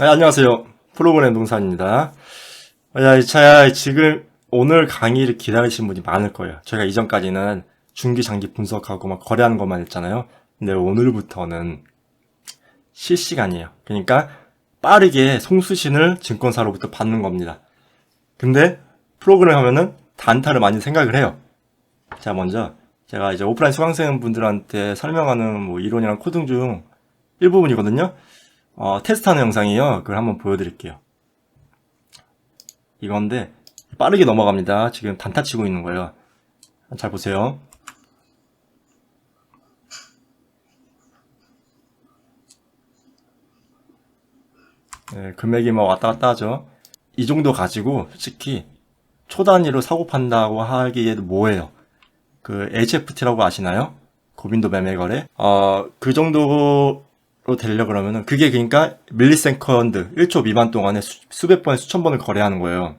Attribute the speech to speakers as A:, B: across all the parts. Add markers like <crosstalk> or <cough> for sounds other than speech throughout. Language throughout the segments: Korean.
A: 아, 안녕하세요. 프로그램 동산입니다. 야, 자, 지금 오늘 강의를 기다리신 분이 많을 거예요. 저희가 이전까지는 중기 장기 분석하고 막 거래하는 것만 했잖아요. 근데 오늘부터는 실시간이에요. 그러니까 빠르게 송수신을 증권사로부터 받는 겁니다. 근데 프로그램 하면은 단타를 많이 생각을 해요. 자, 먼저 제가 이제 오프라인 수강생 분들한테 설명하는 뭐 이론이랑 코딩 중 일부분이거든요. 어, 테스트하는 영상이에요. 그걸 한번 보여드릴게요. 이건데 빠르게 넘어갑니다. 지금 단타 치고 있는 거예요. 잘 보세요. 네, 금액이 막 왔다 갔다 하죠. 이 정도 가지고 솔직히 초 단위로 사고 판다고 하기에도 뭐예요? 그 HFT라고 아시나요? 고빈도 매매 거래. 어, 그 정도 로 되려 그러면은 그게 그러니까 밀리세컨드 1초 미만 동안에 수, 백 번, 수천 번을 거래하는 거예요.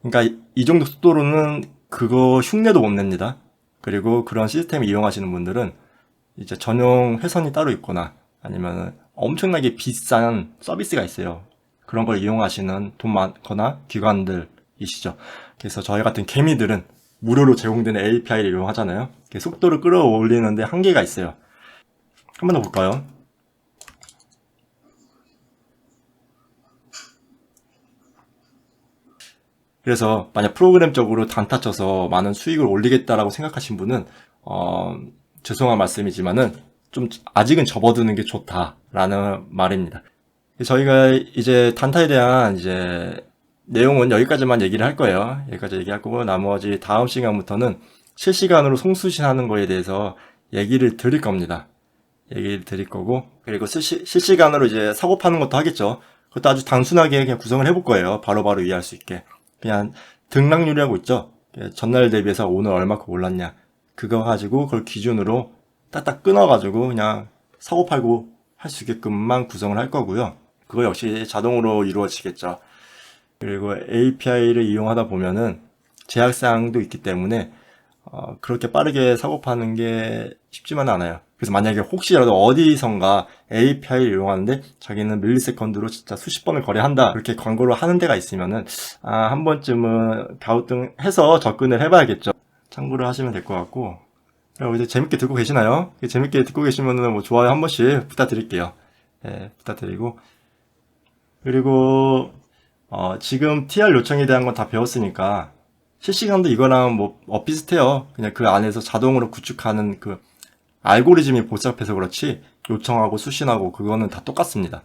A: 그러니까 이, 이 정도 속도로는 그거 흉내도 못 냅니다. 그리고 그런 시스템을 이용하시는 분들은 이제 전용 회선이 따로 있거나 아니면 엄청나게 비싼 서비스가 있어요. 그런 걸 이용하시는 돈 많거나 기관들이시죠. 그래서 저희 같은 개미들은 무료로 제공되는 API를 이용하잖아요. 속도를 끌어올리는데 한계가 있어요. 한 번 더 볼까요? 그래서 만약 프로그램적으로 단타 쳐서 많은 수익을 올리겠다라고 생각하신 분은 어, 죄송한 말씀이지만은 좀 아직은 접어두는 게 좋다라는 말입니다. 저희가 이제 단타에 대한 이제 내용은 여기까지만 얘기를 할 거예요. 여기까지 얘기할 거고 나머지 다음 시간부터는 실시간으로 송수신하는 거에 대해서 얘기를 드릴 겁니다. 얘기를 드릴 거고 그리고 실시, 실시간으로 이제 사고 파는 것도 하겠죠. 그것도 아주 단순하게 그냥 구성을 해볼 거예요. 바로바로 바로 이해할 수 있게. 그냥 등락률이라고 있죠. 전날 대비해서 오늘 얼마큼 올랐냐. 그거 가지고 그걸 기준으로 딱딱 끊어가지고 그냥 사고 팔고 할 수 있게끔만 구성을 할 거고요. 그거 역시 자동으로 이루어지겠죠. 그리고 API를 이용하다 보면은 제약사항도 있기 때문에 어, 그렇게 빠르게 사고 파는 게 쉽지만은 않아요. 그래서 만약에 혹시라도 어디선가 API를 이용하는데 자기는 밀리세컨드로 진짜 수십 번을 거래한다 그렇게 광고를 하는 데가 있으면은 아, 한 번쯤은 갸우뚱해서 접근을 해봐야겠죠. 참고를 하시면 될 것 같고 이제 재밌게 듣고 계시나요? 재밌게 듣고 계시면은 뭐 좋아요 한 번씩 부탁드릴게요. 네, 부탁드리고 그리고 어, 지금 TR 요청에 대한 건 다 배웠으니까 실시간도 이거랑 뭐 어, 비슷해요. 그냥 그 안에서 자동으로 구축하는 그 알고리즘이 복잡해서 그렇지 요청하고 수신하고 그거는 다 똑같습니다.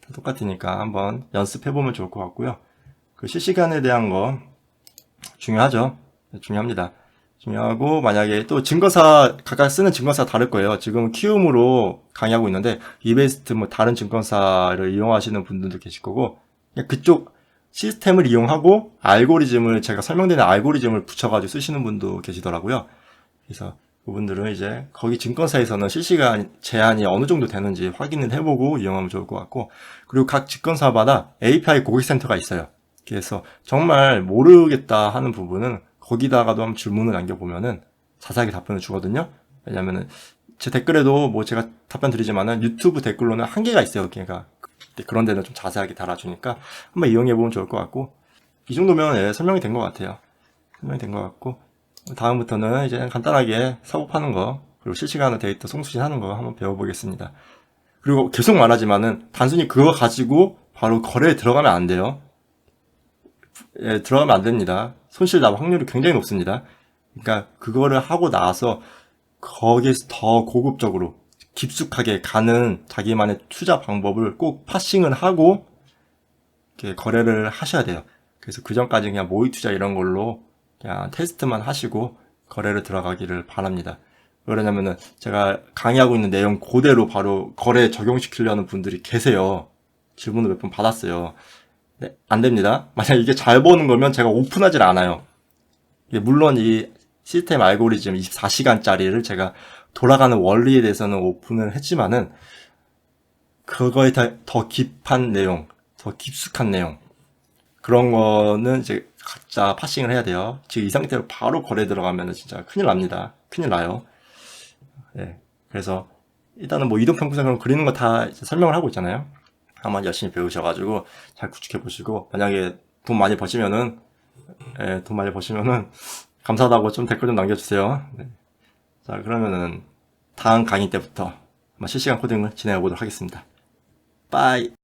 A: 다 똑같으니까 한번 연습해 보면 좋을 것 같고요. 그 실시간에 대한 거 중요하죠. 중요합니다. 중요하고 만약에 또 증거사 각각 쓰는 증거사 다를 거예요. 지금 키움으로 강의하고 있는데 이베스트 뭐 다른 증권사를 이용하시는 분들도 계실 거고 그쪽 시스템을 이용하고 알고리즘을 제가 설명드리는 알고리즘을 붙여가지고 쓰시는 분도 계시더라고요. 그래서 그분들은 이제 거기 증권사에서는 실시간 제한이 어느 정도 되는지 확인을 해보고 이용하면 좋을 것 같고 그리고 각 증권사마다 API 고객센터가 있어요. 그래서 정말 모르겠다 하는 부분은 거기다가도 한번 질문을 남겨보면은 자세하게 답변을 주거든요. 왜냐면은 제 댓글에도 뭐 제가 답변 드리지만은 유튜브 댓글로는 한계가 있어요. 그러니까 그런 데는 좀 자세하게 달아주니까 한번 이용해 보면 좋을 것 같고 이 정도면 예, 설명이 된 것 같아요. 설명이 된 것 같고 다음부터는 이제 간단하게 사고 파는 거 그리고 실시간으로 데이터 송수신 하는 거 한번 배워보겠습니다. 그리고 계속 말하지만은 단순히 그거 가지고 바로 거래에 들어가면 안 돼요. 예, 들어가면 안 됩니다. 손실 납 확률이 굉장히 높습니다. 그러니까 그거를 하고 나서 거기에서 더 고급적으로 깊숙하게 가는 자기만의 투자 방법을 꼭 파싱을 하고 거래를 하셔야 돼요. 그래서 그 전까지 그냥 모의 투자 이런 걸로 그냥 테스트만 하시고 거래를 들어가기를 바랍니다. 왜냐면은 제가 강의하고 있는 내용 그대로 바로 거래에 적용시키려는 분들이 계세요. 질문을 몇 번 받았어요. 네, 안 됩니다. 만약 이게 잘 보는 거면 제가 오픈하질 않아요. 물론 이 시스템 알고리즘 24시간짜리를 제가 돌아가는 원리에 대해서는 오픈을 했지만은 그거에 더 깊은 내용, 더 깊숙한 내용 그런 거는 이제 각자 파싱을 해야 돼요. 지금 이 상태로 바로 거래 들어가면 진짜 큰일 납니다. 큰일 나요. 네. 그래서 일단은 뭐 이동 평균선을 그리는 거 다 설명을 하고 있잖아요. 한번 열심히 배우셔가지고 잘 구축해 보시고 만약에 돈 많이 버시면은 예, 돈 많이 버시면은 <laughs> 감사하다고 좀 댓글 좀 남겨주세요. 네. 자 그러면은 다음 강의 때부터 실시간 코딩을 진행해 보도록 하겠습니다. 빠이.